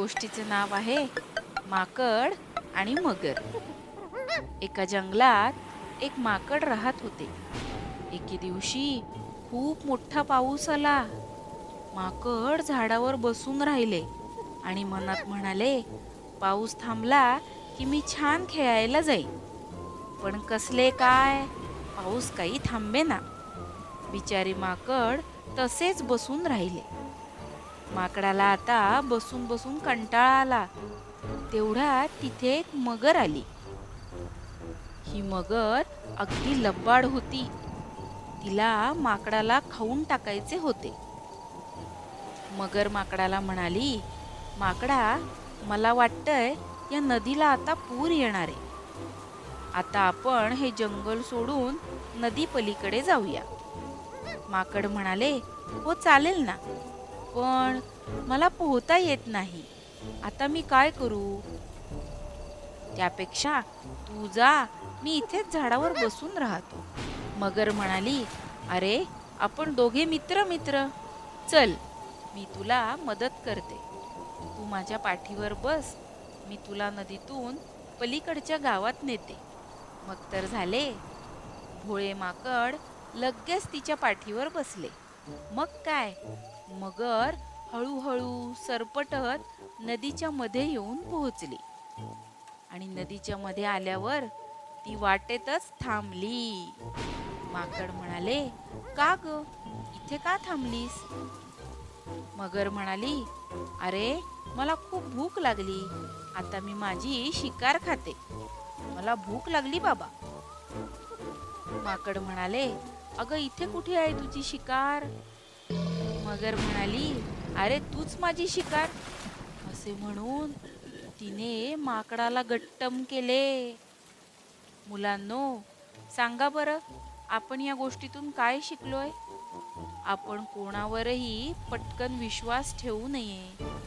गोष्टीचं नाव आहे माकड आणि मगर. एका जंगलात एक माकड राहत होते. एके दिवशी खूप मोठा पाऊस आला. माकड झाडावर बसून राहिले आणि मनात म्हणाले पाऊस थांबला की मी छान खेळायला जाईन. पण कसले काय? पाऊस काही थांबे ना बिचारी माकड तसेच बसून राहिले. माकडाला आता बसून बसून कंटाळा आला. तेवढा तिथे एक मगर आली. ही मगर अगदी लब्बाड होती. तिला माकडाला खाऊन टाकायचे होते. मगर माकडाला म्हणाली माकडा मला वाटतंय या नदीला आता पूर येणार. आहे आता आपण हे जंगल सोडून नदी पलीकडे जाऊया. माकड म्हणाले हो चालेल ना. पण मला पोहता येत नाही. आता मी काय करू? त्यापेक्षा तू जा मी इथेच झाडावर बसून राहतो. मगर म्हणाली अरे आपण दोघे मित्र मित्र चल मी तुला मदत करते. तू माझ्या पाठीवर बस मी तुला नदीतून पलीकडच्या गावात नेते. मग तर झाले. भोळे माकड लगेच तिच्या पाठीवर बसले. मग काय? मगर हळूहळू सरपटत नदीच्या मध्ये येऊन पोहोचली. आणि नदीच्या मध्ये आल्यावर ती वाटेतच थांबली. माकड म्हणाले का ग? इथे का थांबलीस? मगर म्हणाली अरे मला खूप भूक लागली. आता मी माझी शिकार खाते. मला भूक लागली बाबा. माकड म्हणाले अगं इथे कुठे आहे तुझी शिकार? मगर म्हणाली अरे तूच माझी शिकार. असे म्हणून तिने माकडाला गट्टम केले. मुलांनो सांगा बरं आपण या गोष्टीतून काय शिकलोय? आपण कोणावरही पटकन विश्वास ठेवू नये.